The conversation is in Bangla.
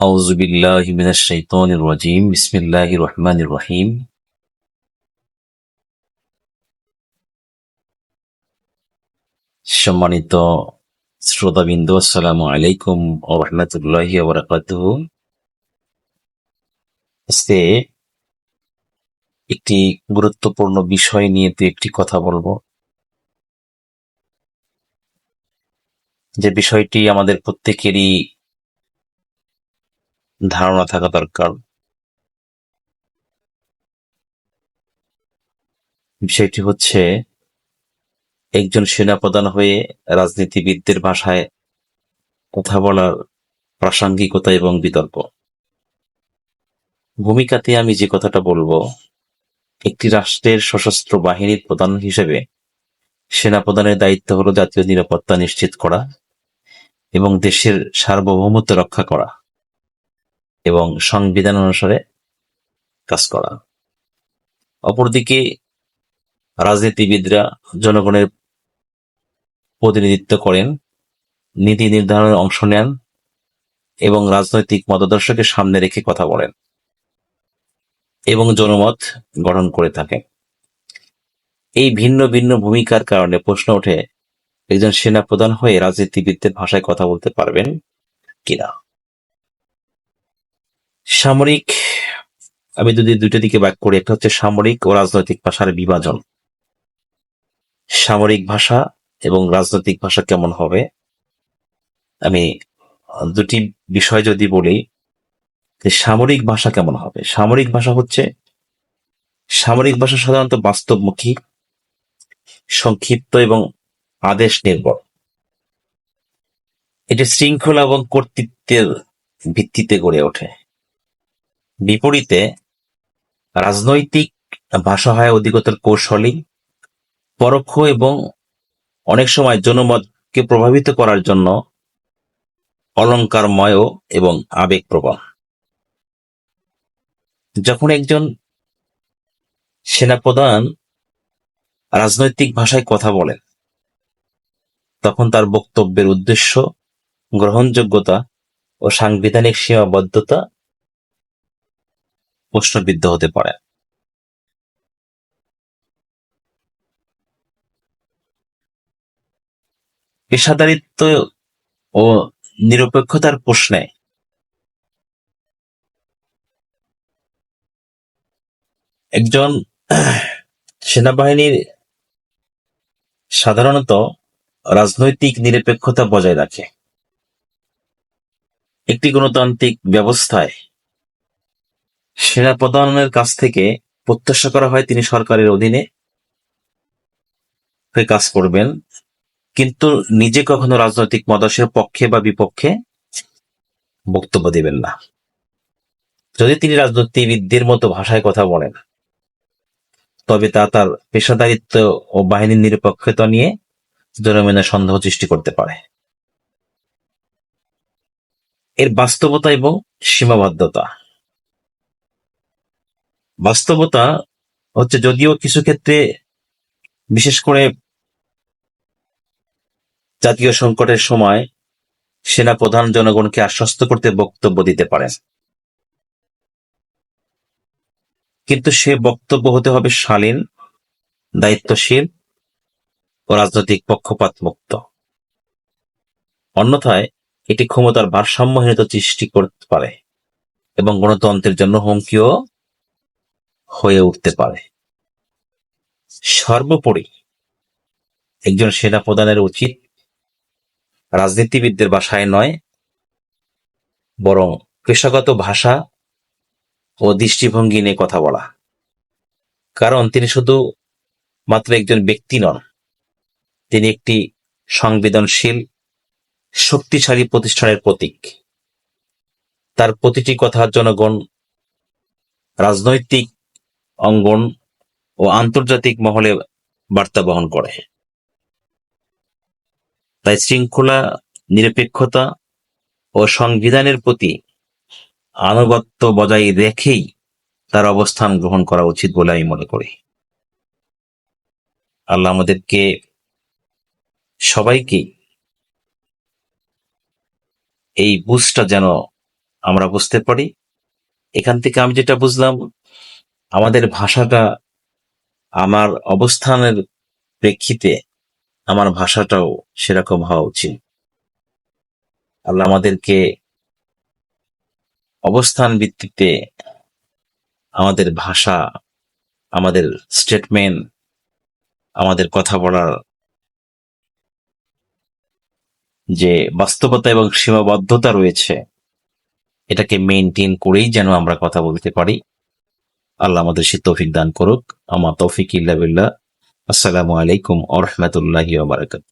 أعوذ بالله من الشيطان الرجيم بسم الله الرحمن الرحيم সম্মানিত শ্রোতাবিন্দু আসসালামু আলাইকুম ও রহমতুল্লাহি ওবরাকাতুহ আজকে একটি গুরুত্বপূর্ণ বিষয় নিয়ে দু একটি কথা বলবো যে বিষয়টি আমাদের প্রত্যেকেরই ধারণা থাকা দরকার। বিষয়টি হচ্ছে, একজন সেনাপ্রধান হয়ে রাজনীতিবিদদের ভাষায় কথা বলার প্রাসঙ্গিকতা এবং বিতর্ক। ভূমিকাতে আমি যে কথাটা বলব, একটি রাষ্ট্রের সশস্ত্র বাহিনীর প্রধান হিসেবে সেনাপ্রধানের দায়িত্ব হলো জাতীয় নিরাপত্তা নিশ্চিত করা এবং দেশের সার্বভৌমত্ব রক্ষা করা। এবং সংবিধান অনুসারে কাজ করা। অপরদিকে রাজনীতিবিদরা জনগণের প্রতিনিধিত্ব করেন, নীতি নির্ধারণে অংশ নেন এবং রাজনৈতিক মতাদর্শকে সামনে রেখে কথা বলেন এবং জনমত গঠন করে থাকেন। এই ভিন্ন ভিন্ন ভূমিকার কারণে প্রশ্ন ওঠে, একজন সেনা প্রধান হয়ে রাজনীতিবিদদের ভাষায় কথা বলতে পারবেন কিনা? সামরিক, আমি যদি দুইটা দিকে ব্যাক করি, একটা হচ্ছে সামরিক ও রাজনৈতিক ভাষার বিভাজন। সামরিক ভাষা এবং রাজনৈতিক ভাষা কেমন হবে? আমি দুটি বিষয় যদি বলি, যে সামরিক ভাষা কেমন হবে? সামরিক ভাষা হচ্ছে, সামরিক ভাষা সাধারণত বাস্তবমুখী, সংক্ষিপ্ত এবং আদেশ নির্ভর। এটি শৃঙ্খলা এবং কর্তৃত্বের ভিত্তিতে গড়ে ওঠে। বিপরীতে রাজনৈতিক ভাষা হয় অধিকতর কৌশলী পরোক্ষ এবং অনেক সময় জনমতকে প্রভাবিত করার জন্য অলঙ্কারময় এবং আবেগপ্রবণ। যখন একজন সেনাপ্রধান রাজনৈতিক ভাষায় কথা বলেন, তখন তার বক্তব্যের উদ্দেশ্য গ্রহণযোগ্যতা ও সাংবিধানিক সীমাবদ্ধতা প্রশ্নবিদ্ধ হতে পারে। পেশাদারিত্ব ও নিরপেক্ষতার প্রশ্নে একজন সেনাবাহিনীর সাধারণত রাজনৈতিক নিরপেক্ষতা বজায় রাখে। একটি গণতান্ত্রিক ব্যবস্থায় সেনাপ্রধানের কাছ থেকে প্রত্যাশা করা হয় তিনি সরকারের অধীনে কাজ করবেন। কিন্তু নিজে কখনো রাজনৈতিক মতাদর্শের পক্ষে বা বিপক্ষে বক্তব্য দিবেন না। যদি তিনি রাজনীতিবিদদের মতো ভাষায় কথা বলেন, তবে তা তার পেশাদারিত্ব ও বাহিনীর নিরপেক্ষতা নিয়ে জনমনের সন্দেহ সৃষ্টি করতে পারে। এর বাস্তবতা এবং সীমাবদ্ধতা বাস্তবতা হচ্ছে যদিও কিছু ক্ষেত্রে, বিশেষ করে জাতীয় সংকটের সময় সেনা প্রধান জনগণকে আশ্বস্ত করতে বক্তব্য দিতে পারেন। কিন্তু সে বক্তব্য হতে হবে শালীন, দায়িত্বশীল ও রাজনৈতিক পক্ষপাত মুক্ত। অন্যথায় এটি ক্ষমতার ভারসাম্যহীনতা সৃষ্টি করতে পারে এবং গণতন্ত্রের জন্য হুমকিও হয়ে উঠতে পারে। সর্বোপরি একজন সেনা প্রধানের উচিত রাজনীতিবিদদের ভাষায় নয়, বরং পেশাগত ভাষা ও দৃষ্টিভঙ্গি নিয়ে কথা বলা। কারণ তিনি শুধু মাত্র একজন ব্যক্তি নন, তিনি একটি সংবেদনশীল, শক্তিশালী প্রতিষ্ঠানের প্রতীক। তার প্রতিটি কথা জনগণ, রাজনৈতিক অঙ্গন ও আন্তর্জাতিক মহলে বার্তা বহন করে। তাই শৃঙ্খলা, নিরপেক্ষতা ও সংবিধানের প্রতি আনুগত্য বজায় রেখেই তার অবস্থান গ্রহণ করা উচিত বলে আমি মনে করি। আল্লাহ আমাদেরকে সবাইকে এই বুঝটা যেন আমরা বুঝতে পারি। এখান থেকে আমি যেটা বুঝলাম আমাদের ভাষাটা আমার অবস্থানের প্রেক্ষিতে আমার ভাষাটাও সেরকম হওয়া উচিত। আল্লাহ আমাদেরকে অবস্থান ভিত্তিতে আমাদের ভাষা, আমাদের স্টেটমেন্ট আমাদের কথা বলার যে বাস্তবতা এবং সীমাবদ্ধতা রয়েছে, এটাকে মেনটেন করেই যেন আমরা কথা বলতে পারি। আল্লাহ আমাদের সে তৌফিক দান করুক। আমার তৌফিক ইল্লা বিল্লাহ। আসসালামু আলাইকুম আ রহমতুল্লাহি বারাকাত